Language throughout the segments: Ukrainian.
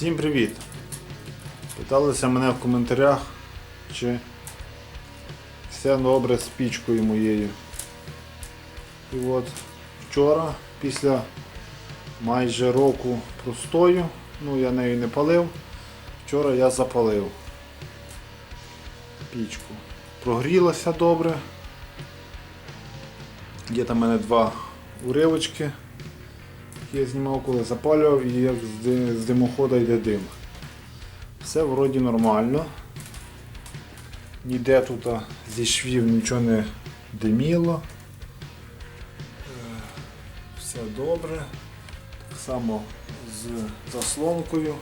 Всім привіт! Питалися мене в коментарях, чи все добре з пічкою моєю. І от вчора, після майже року простою, ну я нею не палив, вчора я запалив пічку. Прогрілася добре. Є там в мене два уривочки. Я знімав, коли запалював і як з ди- димохода йде дим. Все вроді нормально. Ніде тут зі швів нічого не диміло. Е, Все добре. Так само з заслонкою.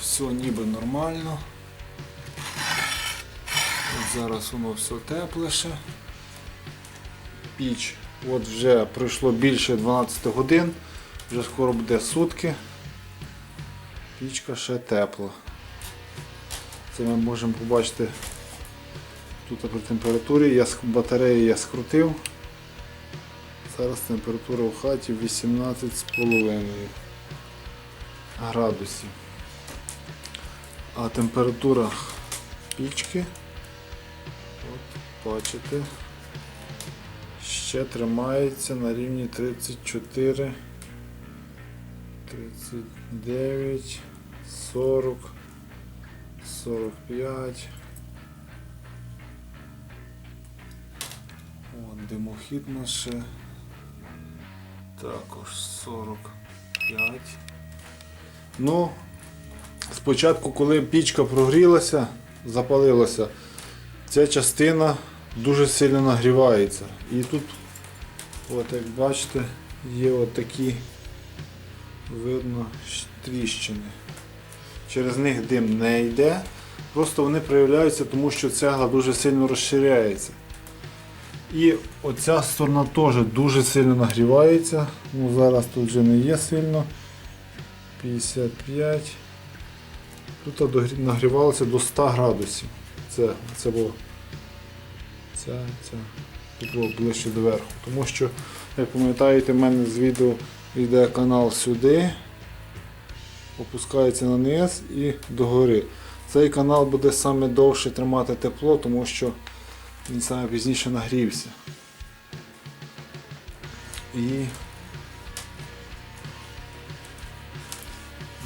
Все ніби нормально. От зараз воно все тепле ще. Піч. От вже пройшло більше 12 годин. Вже скоро буде сутки. Пічка ще тепла. Це ми можемо побачити тут при температурі. Я батареї я скрутив. Зараз температура в хаті 18,5 градусів. А температура пічки, от бачите, ще тримається на рівні 34. 39, 40, 45. От, димохід нас. Також 45. Ну, спочатку, коли пічка прогрілася, запалилася, ця частина дуже сильно нагрівається. І тут, от як бачите, є от такі видно тріщини. Через них дим не йде. Просто вони проявляються, тому що цегла дуже сильно розширяється. І оця сторона теж дуже сильно нагрівається. Ну, Зараз тут вже не є сильно. 55. Тут нагрівалося до 100 градусів. Це, це було. Це, це. Тут було ближче до верху. Тому що, як пам'ятаєте, в мене з відео йде канал сюди, опускається на низ і догори. Цей канал буде саме довше тримати тепло, тому що він саме пізніше нагрівся. І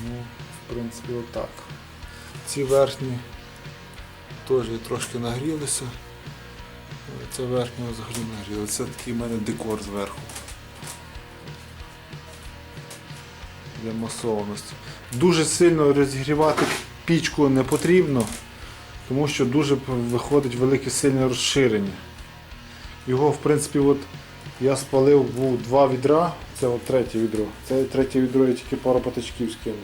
ну, в принципі отак. Ці верхні теж трошки нагрілися. Це верхня взагалі нагрілася. Це такий в мене декор зверху. Для масованості. Дуже сильно розігрівати пічку не потрібно, тому що дуже виходить велике сильне розширення. Його, в принципі, от я спалив був два відра, це от третє відро. Це третє відро я тільки пару патичків скинув.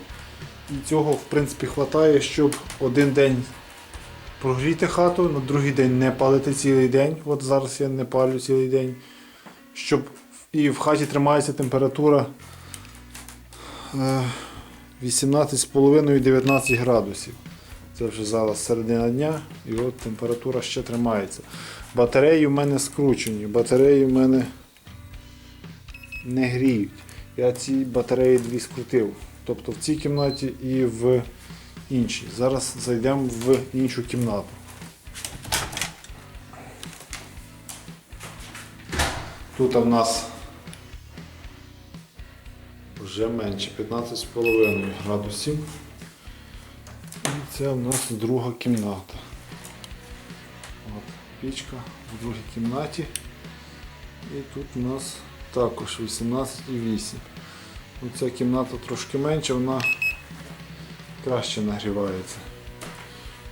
І цього, в принципі, вистачає, щоб один день прогріти хату, на другий день не палити цілий день. От зараз я не палю цілий день. Щоб і в хаті тримається температура. 18,5-19 градусів. Це вже зараз середина дня і от температура ще тримається. Батареї в мене скручені, батареї в мене не гріють. Я ці батареї дві скрутив. Тобто в цій кімнаті і в іншій. Зараз зайдемо в іншу кімнату. Тут в нас вже менше 15,5 градусів. І це у нас друга кімната. От, пічка в другій кімнаті. І тут у нас також 18,8. Оця кімната трошки менша, вона краще нагрівається.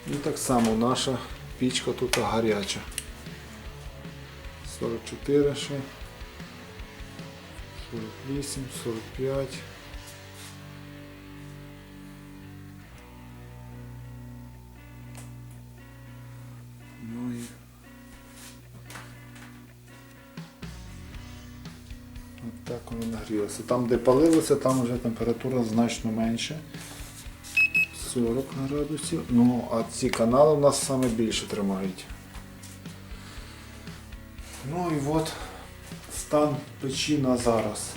І так само наша пічка тут гаряча. 44 ще. 48, 45. Ну і от так воно нагрілося. Там, де палилося, там вже температура значно менше. 40 градусів. Ну, а ці канали у нас саме більше тримають. Ну і от стан печі на зараз.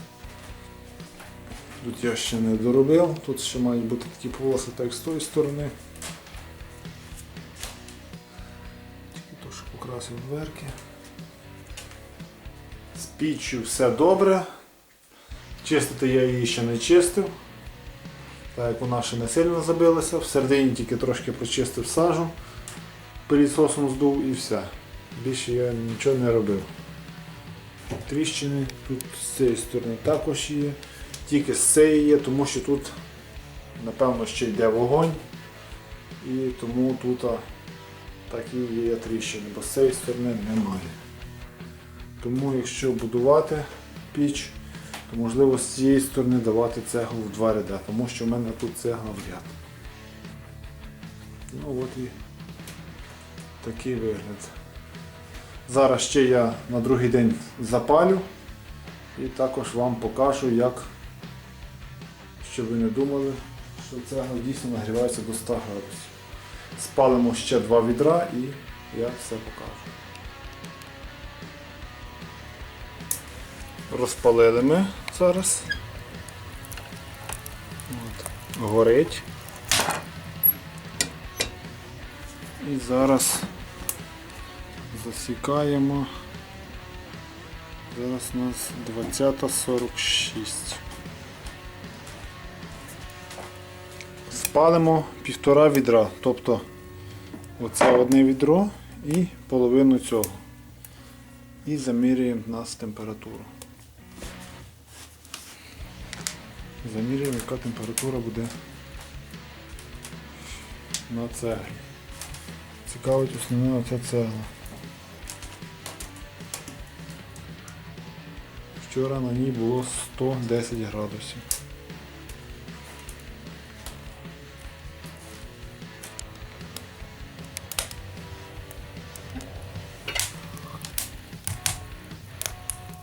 Тут я ще не доробив, тут ще мають бути такі полоси, так з тої сторони. Тільки то, покрасив дверки. З піччю все добре. Чистити я її ще не чистив. Так як вона ще не сильно забилася, всередині тільки трошки прочистив сажу, пилісосом здув і все. Більше я нічого не робив. Тріщини тут з цієї сторони також є, тільки з цієї є, тому що тут напевно ще йде вогонь і тому тут такі є тріщини, бо з цієї сторони немає. Тому якщо будувати піч, то можливо з цієї сторони давати цеглу в два ряди, тому що в мене тут цегла в ряд. Ну от і такий вигляд. Зараз ще я на другий день запалю і також вам покажу, як, щоб ви не думали, що цегла дійсно нагрівається до 100 градусів. Спалимо ще два відра і я все покажу. Розпалили ми зараз. От. Горить. І зараз засікаємо. Зараз у нас 20.46. Спалимо півтора відра, тобто оце одне відро і половину цього. І замірюємо в нас температуру. Замірюємо, яка температура буде на цеглі. Цікавить основне оця цегла. Вчора на ній було 110 градусів.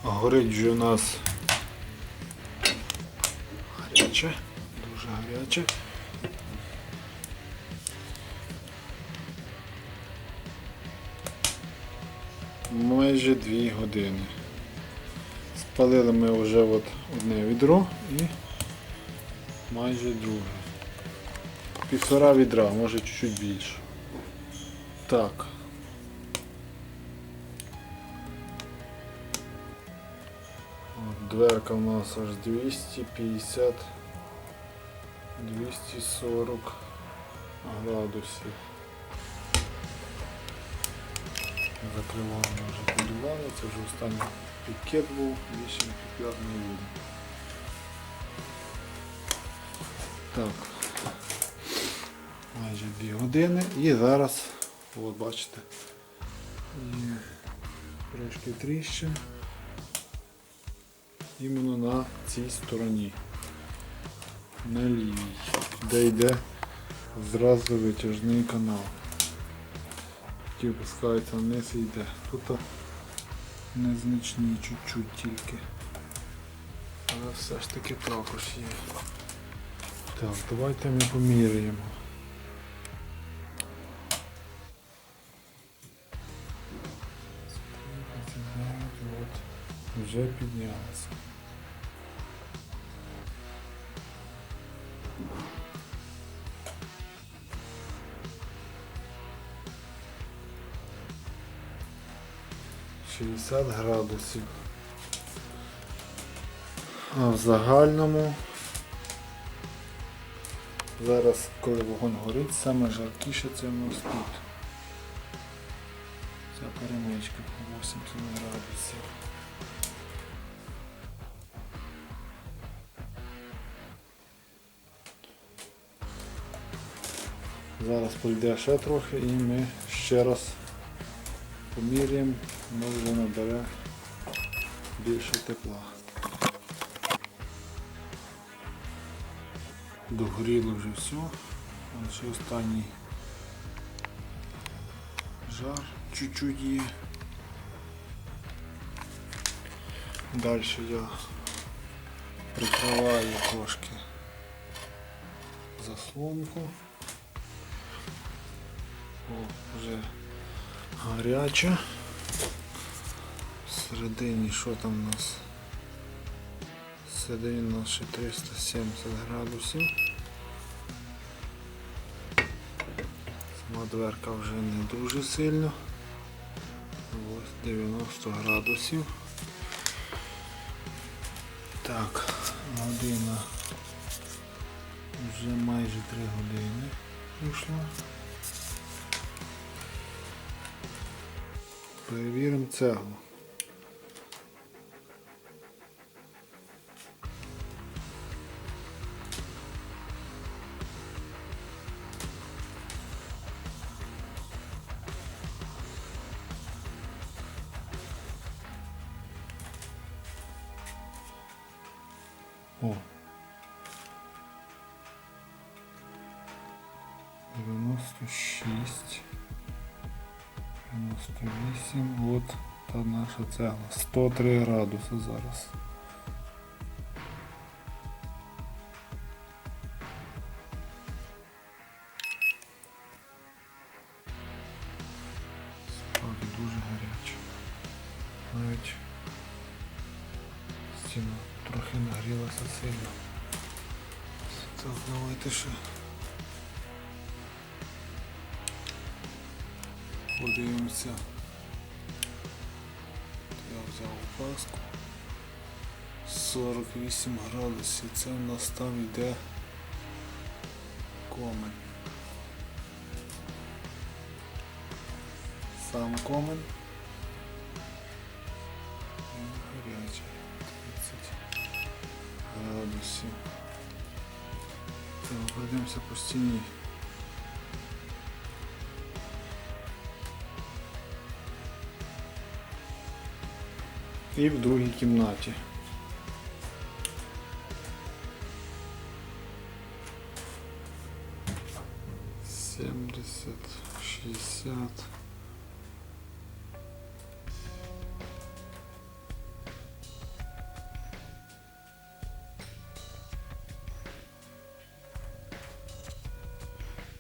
Горить вже у нас гаряче, дуже гаряче. Майже 2 години. Спалили ми вже от одне відро і майже друге. Півтора відра, може чуть-чуть більше. Так. Дверка у нас аж 250 240 градусів. Закривали ми вже подували, це вже останній пікет був, більше не буде. Так. Майже 2 години і зараз, от бачите, є трошки тріщин іменно на цій стороні. На лівій, де йде зразу витяжний канал. Який опускається вниз і йде. Тут незначні чуть-чуть тільки. Але все ж таки також є. Так, давайте ми поміряємо. Вже піднялося. Шістдесят градусів. А в загальному зараз, коли вогонь горить, саме жаркіше це в нас тут. Ця перемичка по 80 градусів. Зараз пройде ще трохи і ми ще раз поміряємо, може набере більше тепла. Догоріло вже все. Ось ще останній жар чуть-чуть є. Далі я прикриваю трошки заслонку. О, вже гаряче. Всередині що там у нас? Всередині ще 370 градусів. Сама дверка вже не дуже сильно. Ось 90 градусів. Так, година. Вже майже 3 години пройшло. Перевіримо цеглу. О. 96. 98. От та наша цегла. 103 градуси зараз. Справді дуже гаряче. Навіть стіна трохи нагрілася сильно. Так, давайте ще. Подивимося. Я взяв паску. 48 градусів. Це в нас там йде комен. Сам комен. Гарячий. 30 градусів. Так, пройдемося по стіні. І в другій кімнаті. Сімдесят, шістдесят.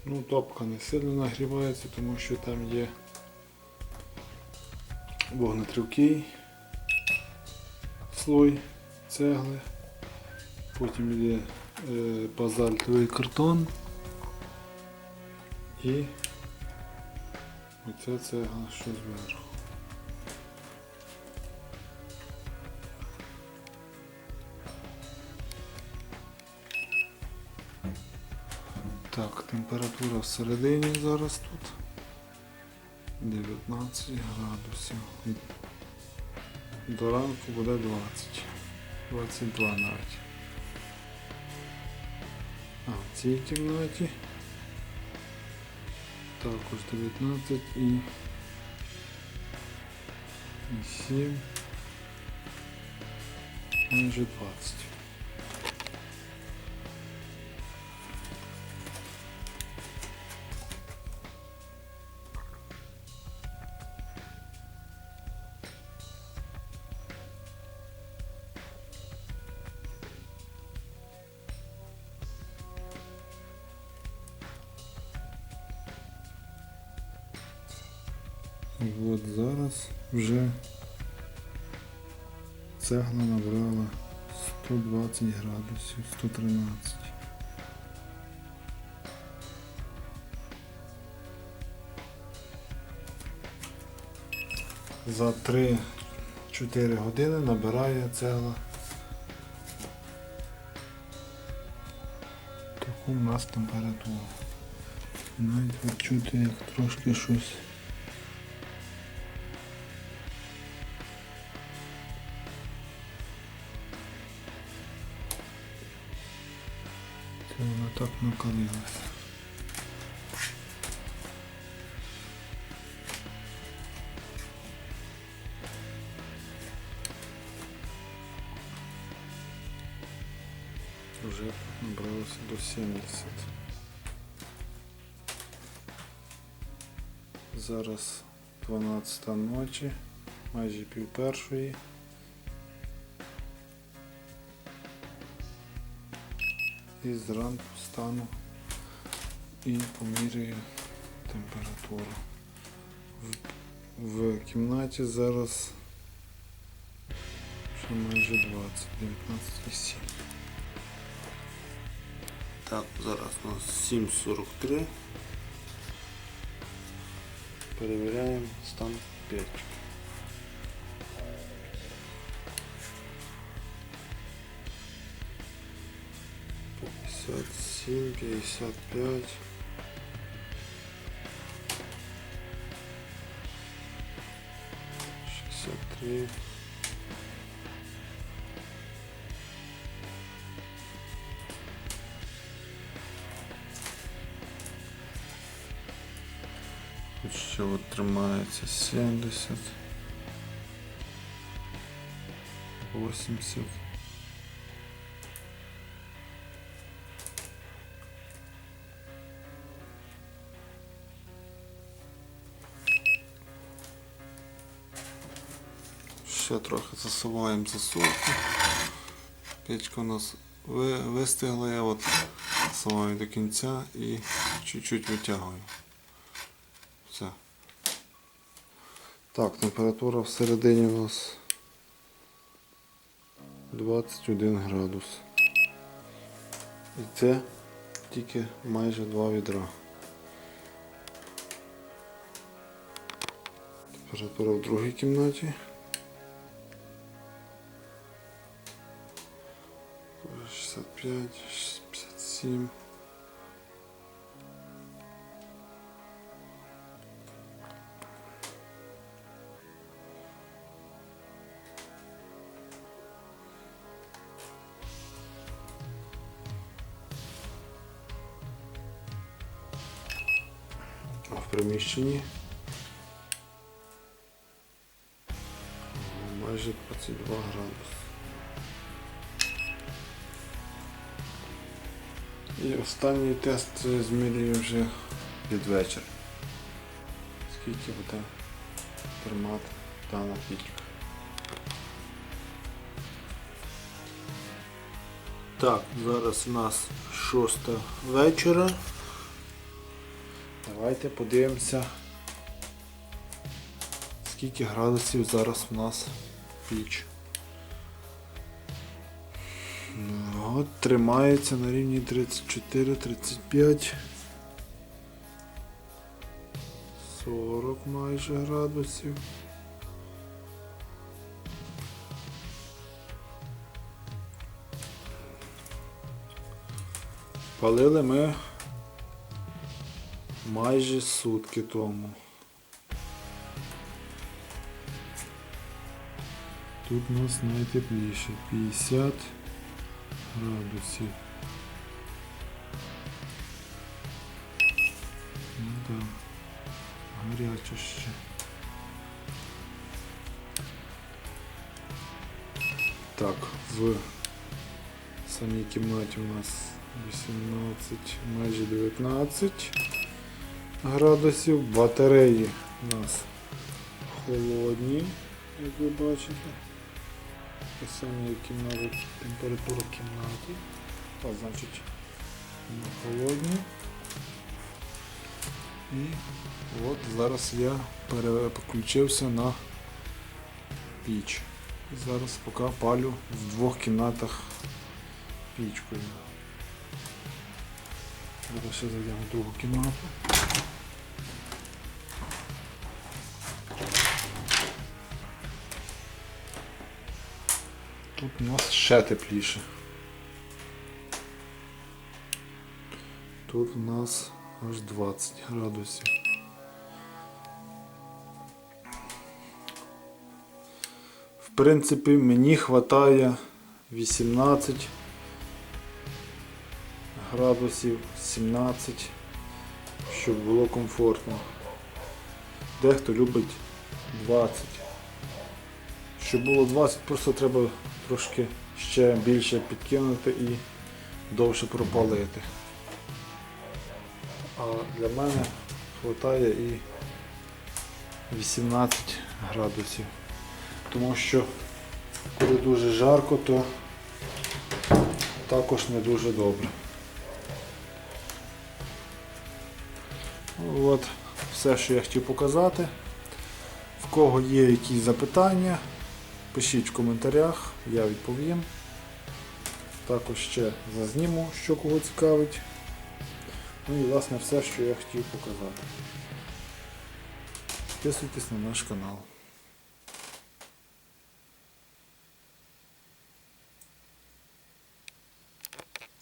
Ну, топка не сильно нагрівається, тому що там є вогнетривкий слой цегли, потім йде е, базальтовий картон і оця цегла, що зверху. Так, температура всередині зараз тут 19 градусів. До ранку буде 20. 22 навіть. А в цій кімнаті також 19 і, і 7. Майже 20. Вже цегла набрала 120 градусів, 113. За 3-4 години набирає цегла. Таку у нас температуру. Навіть от чути як трошки щось. так накалилася. Вже набралося до 70. Зараз 12 ночі, майже пів першої. І зранку встану і поміряю температуру. В, в кімнаті зараз вже майже 20, 19,7. Так, зараз у нас 7.43. Перевіряємо стан печки. Пятьдесят семь, пятьдесят пять. Шестьдесят три. Тут ще от тримається 70. 80. Ще трохи засуваємо засувку. Печка у нас ви- вистигла, я от засуваю до кінця і чуть-чуть витягую. Все. Так, температура всередині у нас 21 градус. І це тільки майже два відра. Температура в другій кімнаті. 65, 57. А в приміщенні майже 22 градуси. І останній тест змірюю вже під вечір. Скільки буде тримати дана пічка. Так, зараз у нас шоста вечора. Давайте подивимося, скільки градусів зараз у нас піч. Тримається на рівні 34-35. 40 майже градусів. Палили ми майже сутки тому. Тут у нас найтепліше 50 градусів. Ну да, гаряче ще. Так, в самій кімнаті у нас 18, майже 19 градусів. Батареї у нас холодні, як ви бачите. Як і температура в кімнаті. А значить вони холодні. І от зараз я переключився на піч. Зараз поки палю в двох кімнатах пічкою. Зараз зайдемо в другу кімнату. Тут у нас ще тепліше. Тут у нас аж 20 градусів. В принципі, мені вистачає 18 градусів, 17, щоб було комфортно. Дехто любить 20. Щоб було 20, просто треба трошки ще більше підкинути і довше пропалити. А для мене вистачає і 18 градусів. Тому що коли дуже жарко, то також не дуже добре. От, все, що я хотів показати. В кого є якісь запитання, пишіть в коментарях. Я відповім. Також ще зазніму, що кого цікавить. Ну і власне все, що я хотів показати. Підписуйтесь на наш канал.